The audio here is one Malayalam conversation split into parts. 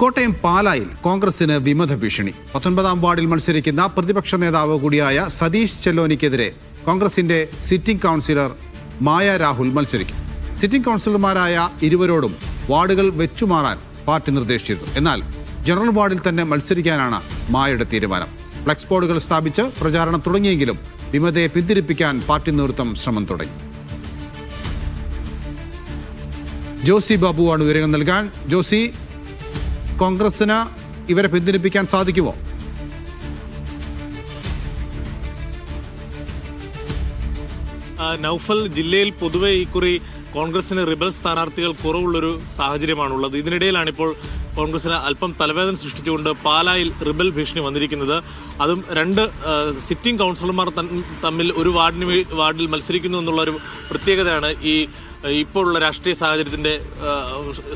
കോട്ടയം പാലായിൽ കോൺഗ്രസിന് വിമത ഭീഷണി. പത്തൊൻപതാം വാർഡിൽ മത്സരിക്കുന്ന പ്രതിപക്ഷ നേതാവ് കൂടിയായ സതീഷ് ചെല്ലോനിക്കെതിരെ കോൺഗ്രസിന്റെ സിറ്റിംഗ് കൗൺസിലർ മായ രാഹുൽ മത്സരിക്കും. സിറ്റിംഗ് കൗൺസിലർമാരായ ഇരുവരോടും വാർഡുകൾ വെച്ചുമാറാൻ പാർട്ടി നിർദ്ദേശിച്ചിരുന്നു. എന്നാൽ ജനറൽ വാർഡിൽ തന്നെ മത്സരിക്കാനാണ് മായയുടെ തീരുമാനം. ഫ്ലക്സ് ബോർഡുകൾ സ്ഥാപിച്ച് പ്രചാരണം തുടങ്ങിയെങ്കിലും വിമതയെ പിന്തിരിപ്പിക്കാൻ പാർട്ടി നേതൃത്വം ശ്രമം തുടങ്ങി. ജോസി ബാബുവാണ് വിവരങ്ങൾ നൽകാൻ. ജോസി കോൺഗ്രസിന് ഇവരെ പിന്തിരിപ്പിക്കാൻ സാധിക്കുമോ? നൌഫൽ ജില്ലയിൽ പൊതുവെ ഇക്കുറി കോൺഗ്രസിന് റിബൽ സ്ഥാനാർത്ഥികൾ കുറവുള്ളൊരു സാഹചര്യമാണുള്ളത്. ഇതിനിടയിലാണ് ഇപ്പോൾ കോൺഗ്രസിന് അല്പം തലവേദന സൃഷ്ടിച്ചുകൊണ്ട് പാലായിൽ റിബൽ ഭീഷണി വന്നിരിക്കുന്നത്. അതും രണ്ട് സിറ്റിംഗ് കൗൺസിലർമാർ തമ്മിൽ ഒരു വാർഡിന് വാർഡിൽ മത്സരിക്കുന്നു എന്നുള്ള ഒരു പ്രത്യേകതയാണ് ഈ ഇപ്പോഴുള്ള രാഷ്ട്രീയ സാഹചര്യത്തിന്റെ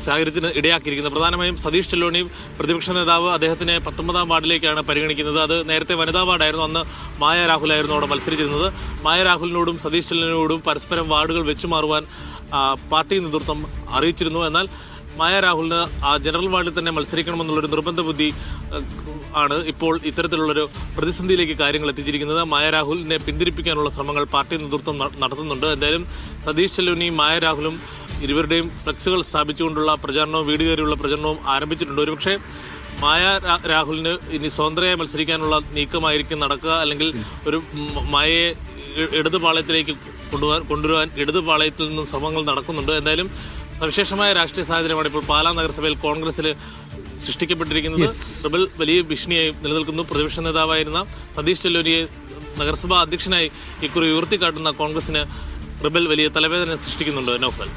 സാഹചര്യത്തിന് ഇടയാക്കിയിരിക്കുന്നത്. പ്രധാനമായും സതീഷ് ചെല്ലോണി പ്രതിപക്ഷ നേതാവ് അദ്ദേഹത്തിനെ പത്തൊമ്പതാം വാർഡിലേക്കാണ് പരിഗണിക്കുന്നത്. അത് നേരത്തെ വനിതാ വാർഡായിരുന്നു. അന്ന് മായ രാഹുലായിരുന്നു അവിടെ മത്സരിച്ചിരുന്നത്. മായ രാഹുലിനോടും സതീഷ് ചെല്ലോണിയോടും പരസ്പരം വാർഡുകൾ വെച്ചു മാറുവാൻ പാർട്ടി നേതൃത്വം അറിയിച്ചിരുന്നു. എന്നാൽ മായ രാഹുലിന് ആ ജനറൽ വാർഡിൽ തന്നെ മത്സരിക്കണമെന്നുള്ളൊരു നിർബന്ധ ബുദ്ധി ആണ് ഇപ്പോൾ ഇത്തരത്തിലുള്ളൊരു പ്രതിസന്ധിയിലേക്ക് കാര്യങ്ങൾ എത്തിച്ചിരിക്കുന്നത്. മായ രാഹുലിനെ പിന്തിരിപ്പിക്കാനുള്ള ശ്രമങ്ങൾ പാർട്ടി നേതൃത്വം നടത്തുന്നുണ്ട്. എന്തായാലും സതീഷ് ചെല്ലുവിനെയും മായ രാഹുലും ഇരുവരുടെയും ഫ്ലക്സുകൾ സ്ഥാപിച്ചുകൊണ്ടുള്ള പ്രചാരണവും വീട് കയറിയുള്ള പ്രചരണവും ആരംഭിച്ചിട്ടുണ്ട്. ഒരുപക്ഷെ മായ രാഹുലിന് ഇനി സ്വതന്ത്രയായി മത്സരിക്കാനുള്ള നീക്കമായിരിക്കും നടക്കുക. അല്ലെങ്കിൽ ഒരു മായയെ ഇടതുപാളയത്തിലേക്ക് ഇടത് പാളയത്തിലേക്ക് കൊണ്ടുപോകാൻ കൊണ്ടുവരാൻ ഇടതുപാളയത്തിൽ നിന്നും ശ്രമങ്ങൾ നടക്കുന്നുണ്ട്. എന്തായാലും സവിശേഷമായ രാഷ്ട്രീയ സാഹചര്യമാണ് ഇപ്പോൾ പാലാ നഗരസഭയിൽ കോൺഗ്രസിൽ സൃഷ്ടിക്കപ്പെട്ടിരിക്കുന്നത്. റിബൽ വലിയ ഭീഷണിയായി നിലനിൽക്കുന്നു. പ്രതിപക്ഷ നേതാവായിരുന്ന സതീഷ് ചെല്ലൂരിയെ നഗരസഭാ അധ്യക്ഷനായി ഇക്കുറി ഉയർത്തിക്കാട്ടുന്ന കോൺഗ്രസിന് റിബൽ വലിയ തലവേദന സൃഷ്ടിക്കുന്നുണ്ട്. നൗഫൽ.